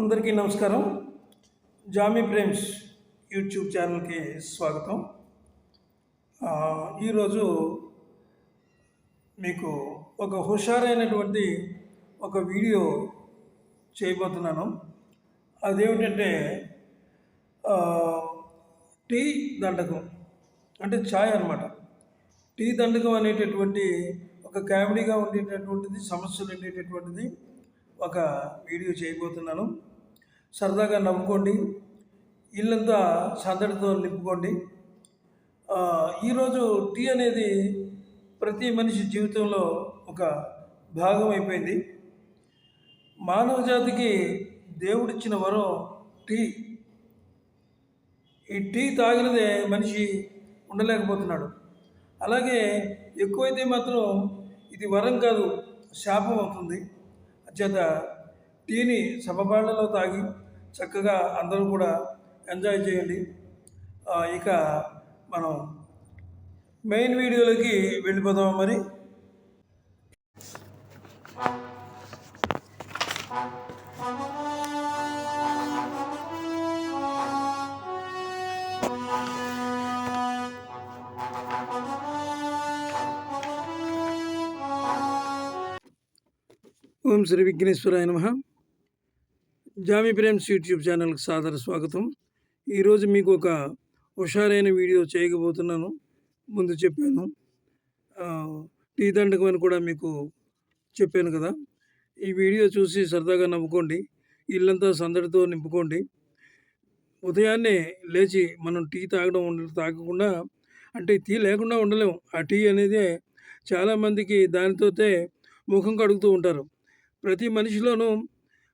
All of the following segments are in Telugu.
అందరికీ నమస్కారం. జామీ ప్రేమ్స్ యూట్యూబ్ ఛానల్కి స్వాగతం. ఈరోజు మీకు ఒక హుషారైనటువంటి ఒక వీడియో చేయబోతున్నాను. అదేమిటంటే టీ దండకం అంటే ఛాయ్ అనమాట టీ దండకం అనేటటువంటి ఒక కామెడీగా ఉండేటటువంటిది సమస్యలు ఉండేటటువంటిది ఒక వీడియో చేయబోతున్నాను. సరదాగా నవ్వుకోండి ఇల్లంతా సందడితో నింపుకోండి. ఈరోజు టీ అనేది ప్రతి మనిషి జీవితంలో ఒక భాగం అయిపోయింది మానవ జాతికి దేవుడిచ్చిన వరం టీ. ఈ టీ తాగినదే మనిషి ఉండలేకపోతున్నాడు. అలాగే ఎక్కువైతే మాత్రం ఇది వరం కాదు శాపం అవుతుంది. అంచేత టీని సమపాళ్ళలో తాగి చక్కగా అందరూ కూడా ఎంజాయ్ చేయండి. ఇక మనం మెయిన్ వీడియోలకి వెళ్ళిపోదాం మరి. ఓం శ్రీ విఘ్నేశ్వరాయ నమ. జామీ ప్రేమ్స్ యూట్యూబ్ ఛానల్కి సాదర స్వాగతం. ఈరోజు మీకు ఒక హుషారైన వీడియో చేయకపోతున్నాను ముందు చెప్పాను. టీ దండకం అని కూడా మీకు చెప్పాను కదా. ఈ వీడియో చూసి సరదాగా నవ్వుకోండి. ఇల్లంతా సందడితో నింపుకోండి. ఉదయాన్నే లేచి మనం టీ తాగడం ఉండ తాగకుండా అంటే టీ లేకుండా ఉండలేము. ఆ టీ అనేది చాలామందికి దానితోతే ముఖం కడుగుతూ ఉంటారు. ప్రతి మనిషిలోనూ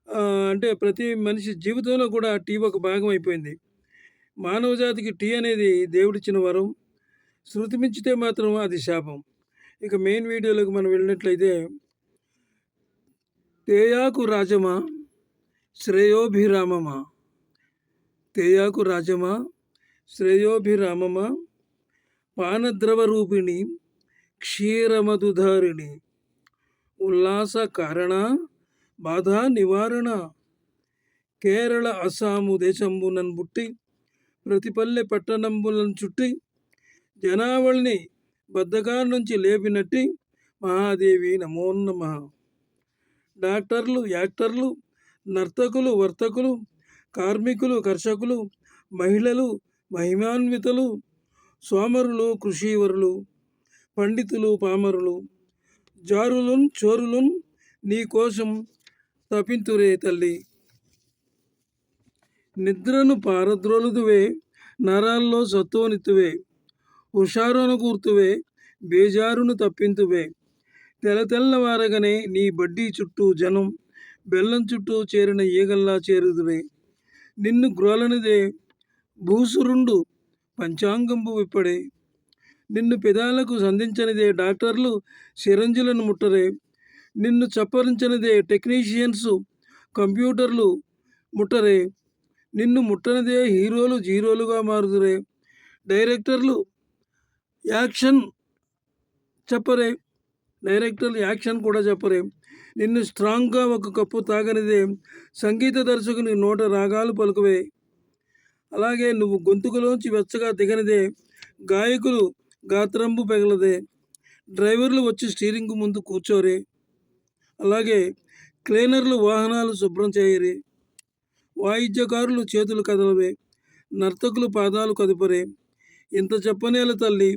అంటే ప్రతి మనిషి జీవితంలో కూడా టీ ఒక భాగం అయిపోయింది. మానవజాతికి టీ అనేది దేవుడిచ్చిన వరం శృతి మించితే మాత్రం అది శాపం. ఇక మెయిన్ వీడియోలోకి మనం వెళ్ళినట్లయితే తేయాకు రాజమా శ్రేయోభిరామమా? తేయాకు రాజమా శ్రేయోభిరామమా? పానద్రవ రూపిణి క్షీరమధుధారిణి. ఉల్లాస కారణ? బాధ నివారణ. కేరళ అస్సాము దేశంబునన్ బుట్టి ప్రతిపల్లె పట్టణంబులను చుట్టి జనావళిని బద్దగా నుంచి లేపినట్టి మహాదేవి నమో నమ. డాక్టర్లు యాక్టర్లు నర్తకులు వర్తకులు కార్మికులు కర్షకులు మహిళలు మహిమాన్వితలు సోమరులు కృషీవరులు పండితులు పామరులు జారులున్ చోరులున్ నీ కోసం తపింతురే తల్లి. నిద్రను పారద్రోలుదువే నరాల్లో సత్వనిత్తువే హుషారును కూర్తువే బేజారును తప్పింతువే. తెల తెల్లవారగనే నీ బడ్డీ చుట్టూ జనం బెల్లం చుట్టూ చేరిన ఈగల్లా చేరుదువే. నిన్ను గ్రోలనిదే భూసురుండు పంచాంగంబు విప్పడే. నిన్ను పెదాలకు సంధించనిదే డాక్టర్లు సిరంజులను ముట్టరే. నిన్ను చప్పరించినదే టెక్నీషియన్స్ కంప్యూటర్లు ముట్టరే. నిన్ను ముట్టనిదే హీరోలు జీరోలుగా మారుదురే. డైరెక్టర్లు యాక్షన్ చెప్పరే. డైరెక్టర్లు యాక్షన్ కూడా చెప్పరే. నిన్ను స్ట్రాంగ్గా ఒక కప్పు తాగనిదే సంగీత దర్శకుని నోట రాగాలు పలుకువే. అలాగే నువ్వు గొంతుకులోంచి వెచ్చగా దిగనిదే గాయకులు గాత్రంబు పెగలదే. డ్రైవర్లు వచ్చి స్టీరింగ్ ముందు కూర్చోరే. అలాగే క్లీనర్లు వాహనాలు శుభ్రం చేయరే. వాయిద్యకారులు చేతులు కదలవే నర్తకులు పాదాలు కదుపరే. ఇంత చెప్పనేల తల్లి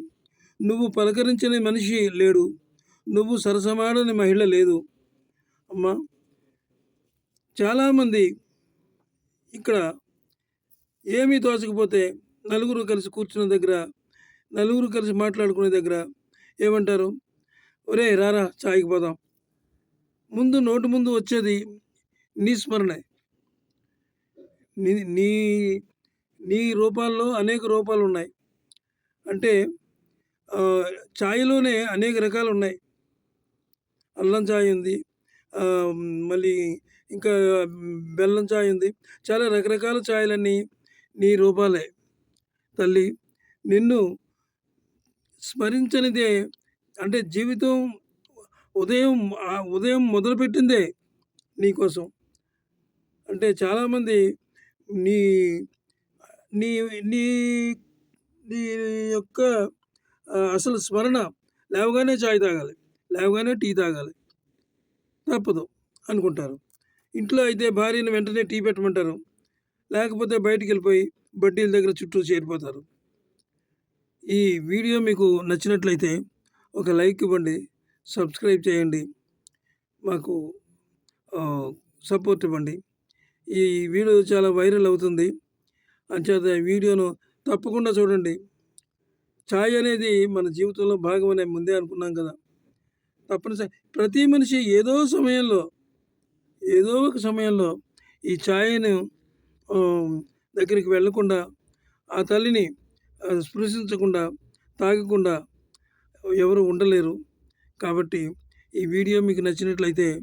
నువ్వు పలకరించని మనిషి లేడు నువ్వు సరసమాడని మహిళ లేదు. అమ్మా చాలామంది ఇక్కడ ఏమీ తోచకపోతే నలుగురు కలిసి కూర్చున్న దగ్గర నలుగురు కలిసి మాట్లాడుకునే దగ్గర ఏమంటారు? ఒరే రారా చాయికి పోదాం. ముందు నోటి ముందు వచ్చేది నీ స్మరణే. నీ నీ నీ రూపాల్లో అనేక రూపాలు ఉన్నాయి. అంటే ఆ, ఛాయ్లోనే అనేక రకాలు ఉన్నాయి. అల్లం ఛాయ్ ఉంది మళ్ళీ ఇంకా బెల్లం ఛాయ్ ఉంది. చాలా రకరకాల ఛాయలన్నీ నీ రూపాలే. తల్లి నిన్ను స్మరించనిదే అంటే జీవితం ఉదయం ఉదయం మొదలుపెట్టిందే నీకోసం అంటే చాలామంది నీ నీ నీ నీ యొక్క అసలు స్మరణ లేవగానే చాయ్ తాగాలి. లేవగానే టీ తాగాలి. తప్పదు అనుకుంటారు. ఇంట్లో అయితే భార్యను వెంటనే టీ పెట్టమంటారు. లేకపోతే బయటికెళ్ళిపోయి బడ్డీల దగ్గర చుట్టూ చేరిపోతారు. ఈ వీడియో మీకు నచ్చినట్లయితే ఒక లైక్ ఇవ్వండి. సబ్స్క్రైబ్ చేయండి. మాకు సపోర్ట్ ఇవ్వండి. ఈ వీడియో చాలా వైరల్ అవుతుంది. అంచేత వీడియోను తప్పకుండా చూడండి. ఛాయ్ అనేది మన జీవితంలో భాగం అనే ముందే అనుకున్నాం కదా! తప్పనిసరి ప్రతి మనిషి ఏదో సమయంలో, ఏదో ఒక సమయంలో ఈ ఛాయను దగ్గరికి వెళ్ళకుండా, ఆ తల్లిని స్పృశించకుండా, తాగకుండా ఎవరు ఉండలేరు. కాబట్టి ఈ వీడియో మీకు నచ్చినట్లయితే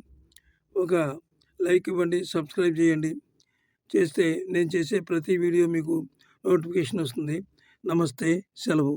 ఒక లైక్ ఇవ్వండి. సబ్స్క్రైబ్ చేయండి. చేస్తే నేను చేసే ప్రతి వీడియో మీకు నోటిఫికేషన్ వస్తుంది. నమస్తే. సెలవు.